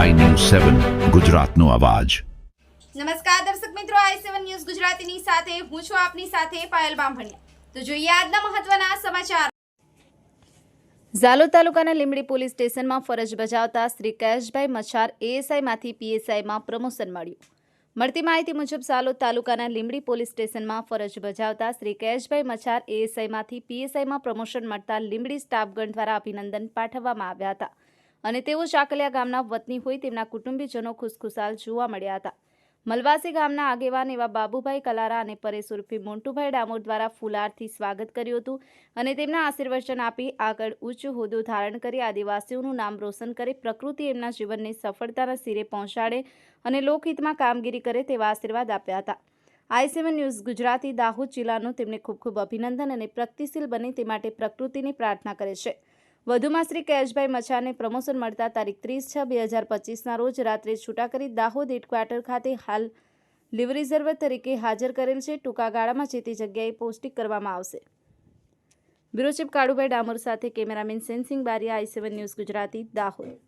સેવન ગુજરાતનો અવાજ. નમસ્કાર દર્શક મિત્રો આઈ સેવન ન્યૂઝ ગુજરાતીની સાથે હું છું આપની સાથે પાયલ બામભણિયા. તો જોઈએ આજના મહત્વના સમાચાર. ઝાલોદ તાલુકાના લીમડી પોલીસ સ્ટેશનમાં ફરજ બજાવતા શ્રી કૈશભાઈ મચ્છાર એએસઆઈમાંથી પીએસઆઈમાં પ્રમોશન મળ્યું. મળતી માહિતી મુજબ ઝાલોદ તાલુકાના લીમડી પોલીસ સ્ટેશનમાં ફરજ બજાવતા શ્રી કૈશભાઈ મચ્છાર એએસઆઈમાંથી પીએસઆઈમાં પ્રમોશન મળતા લીમડી સ્ટાફગણ દ્વારા અભિનંદન પાઠવવામાં આવ્યા હતા. અને તેઓ ચાકલિયા ગામના વતની હોય તેમના કુટુંબીજનો ખુશખુશાલ જોવા મળ્યા હતા. મલવાસી ગામના આગેવાન એવા બાબુભાઈ કલારા અને પરેશ ઉર્ફી મોન્ટુભાઈ ડામોર દ્વારા ફુલારથી સ્વાગત કર્યું હતું અને તેમના આશીર્વચન આપી આગળ ઉચ્ચ હોદ્દો ધારણ કરી આદિવાસીઓનું નામ રોશન કરી, પ્રકૃતિ એમના જીવનને સફળતાના સિરે પહોંચાડે અને લોકહિતમાં કામગીરી કરે તેવા આશીર્વાદ આપ્યા હતા. I seven news Gujarati Dahod જિલ્લાનું તેમને ખૂબ ખૂબ અભિનંદન અને પ્રગતિશીલ બને તે માટે પ્રકૃતિની પ્રાર્થના કરે છે. વધુમાં શ્રી કૈશભાઈ મચ્છાને પ્રમોશન મળતા તારીખ ત્રીસ છ બે હજાર પચીસના રોજ રાત્રે છૂટા કરી દાહોદ હેડક્વાર્ટર ખાતે હાલ લીવ રિઝર્વ તરીકે હાજર કરેલ છે. ટૂંકા ગાળામાં જે તે જગ્યાએ પોસ્ટિંગ કરવામાં આવશે. બ્યુરો કાળુભાઈ ડામોર સાથે cameraman Sensing Bariya, I seven news Gujarati, Dahod.